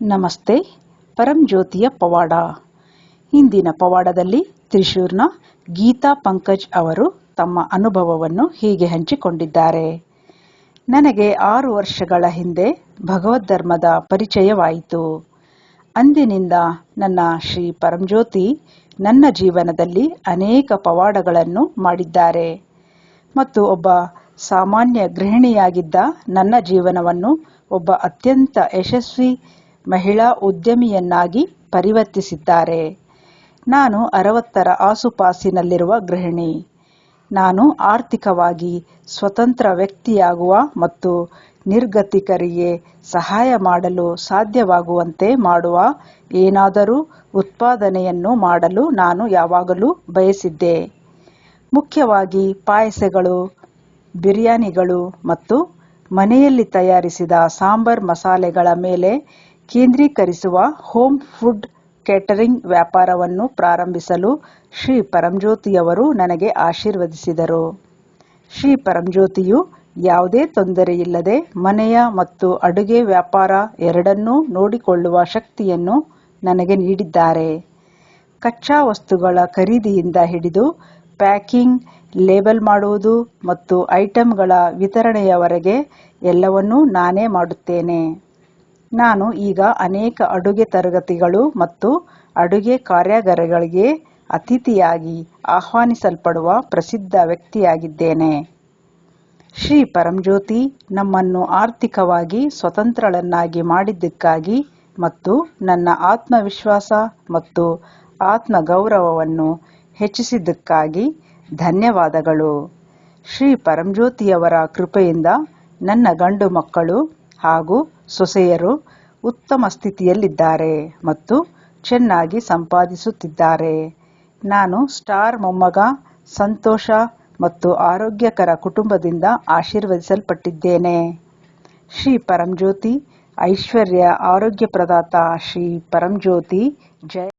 ನಮಸ್ತೆ ಪರಂಜ್ಯೋತಿಯ ಪವಾಡ. ಇಂದಿನ ಪವಾಡದಲ್ಲಿ ತ್ರಿಶೂರ್ನ ಗೀತಾ ಪಂಕಜ್ ಅವರು ತಮ್ಮ ಅನುಭವವನ್ನು ಹೀಗೆ ಹಂಚಿಕೊಂಡಿದ್ದಾರೆ. ನನಗೆ ಆರು ವರ್ಷಗಳ ಹಿಂದೆ ಭಗವದ್ಧರ್ಮದ ಪರಿಚಯವಾಯಿತು. ಅಂದಿನಿಂದ ನನ್ನ ಶ್ರೀ ಪರಂಜ್ಯೋತಿ ನನ್ನ ಜೀವನದಲ್ಲಿ ಅನೇಕ ಪವಾಡಗಳನ್ನು ಮಾಡಿದ್ದಾರೆ. ಮತ್ತು ಒಬ್ಬ ಸಾಮಾನ್ಯ ಗೃಹಿಣಿಯಾಗಿದ್ದ ನನ್ನ ಜೀವನವನ್ನು ಒಬ್ಬ ಅತ್ಯಂತ ಯಶಸ್ವಿ ಮಹಿಳಾ ಉದ್ಯಮಿಯನ್ನಾಗಿ ಪರಿವರ್ತಿಸಿದ್ದಾರೆ. ನಾನು ಅರವತ್ತರ ಆಸುಪಾಸಿನಲ್ಲಿರುವ ಗೃಹಿಣಿ. ನಾನು ಆರ್ಥಿಕವಾಗಿ ಸ್ವತಂತ್ರ ವ್ಯಕ್ತಿಯಾಗುವ ಮತ್ತು ನಿರ್ಗತಿಕರಿಗೆ ಸಹಾಯ ಮಾಡಲು ಸಾಧ್ಯವಾಗುವಂತೆ ಮಾಡುವ ಏನಾದರೂ ಉತ್ಪಾದನೆಯನ್ನು ಮಾಡಲು ನಾನು ಯಾವಾಗಲೂ ಬಯಸಿದ್ದೆ. ಮುಖ್ಯವಾಗಿ ಪಾಯಸಗಳು, ಬಿರಿಯಾನಿಗಳು ಮತ್ತು ಮನೆಯಲ್ಲಿ ತಯಾರಿಸಿದ ಸಾಂಬಾರ್ ಮಸಾಲೆಗಳ ಮೇಲೆ ಕೇಂದ್ರೀಕರಿಸುವ ಹೋಮ್ ಫುಡ್ ಕೇಟರಿಂಗ್ ವ್ಯಾಪಾರವನ್ನು ಪ್ರಾರಂಭಿಸಲು ಶ್ರೀ ಪರಂಜ್ಯೋತಿಯವರು ನನಗೆ ಆಶೀರ್ವದಿಸಿದರು. ಶ್ರೀ ಪರಂಜ್ಯೋತಿಯು ಯಾವುದೇ ತೊಂದರೆಯಿಲ್ಲದೆ ಮನೆಯ ಮತ್ತು ಅಡುಗೆ ವ್ಯಾಪಾರ ಎರಡನ್ನೂ ನೋಡಿಕೊಳ್ಳುವ ಶಕ್ತಿಯನ್ನು ನನಗೆ ನೀಡಿದ್ದಾರೆ. ಕಚ್ಚಾ ವಸ್ತುಗಳ ಖರೀದಿಯಿಂದ ಹಿಡಿದು ಪ್ಯಾಕಿಂಗ್, ಲೇಬಲ್ ಮಾಡುವುದು ಮತ್ತು ಐಟಂಗಳ ವಿತರಣೆಯವರೆಗೆ ಎಲ್ಲವನ್ನೂ ನಾನೇ ಮಾಡುತ್ತೇನೆ. ನಾನು ಈಗ ಅನೇಕ ಅಡುಗೆ ತರಗತಿಗಳು ಮತ್ತು ಅಡುಗೆ ಕಾರ್ಯಾಗಾರಗಳಿಗೆ ಅತಿಥಿಯಾಗಿ ಆಹ್ವಾನಿಸಲ್ಪಡುವ ಪ್ರಸಿದ್ಧ ವ್ಯಕ್ತಿಯಾಗಿದ್ದೇನೆ. ಶ್ರೀ ಪರಂಜ್ಯೋತಿ ನಮ್ಮನ್ನು ಆರ್ಥಿಕವಾಗಿ ಸ್ವತಂತ್ರಳನ್ನಾಗಿ ಮಾಡಿದ್ದಕ್ಕಾಗಿ ಮತ್ತು ನನ್ನ ಆತ್ಮವಿಶ್ವಾಸ ಮತ್ತು ಆತ್ಮಗೌರವವನ್ನು ಹೆಚ್ಚಿಸಿದ್ದಕ್ಕಾಗಿ ಧನ್ಯವಾದಗಳು. ಶ್ರೀ ಪರಂಜ್ಯೋತಿಯವರ ಕೃಪೆಯಿಂದ ನನ್ನ ಗಂಡು ಮಕ್ಕಳು ಹಾಗೂ ಸೊಸೆಯರು ಉತ್ತಮ ಸ್ಥಿತಿಯಲ್ಲಿದ್ದಾರೆ ಮತ್ತು ಚೆನ್ನಾಗಿ ಸಂಪಾದಿಸುತ್ತಿದ್ದಾರೆ. ನಾನು ಸ್ಟಾರ್ ಮೊಮ್ಮಗ, ಸಂತೋಷ ಮತ್ತು ಆರೋಗ್ಯಕರ ಕುಟುಂಬದಿಂದ ಆಶೀರ್ವದಿಸಲ್ಪಟ್ಟಿದ್ದೇನೆ. ಶ್ರೀ ಪರಂಜ್ಯೋತಿ ಐಶ್ವರ್ಯ ಆರೋಗ್ಯ ಪ್ರದಾತ ಶ್ರೀ ಪರಂಜ್ಯೋತಿ ಜಯ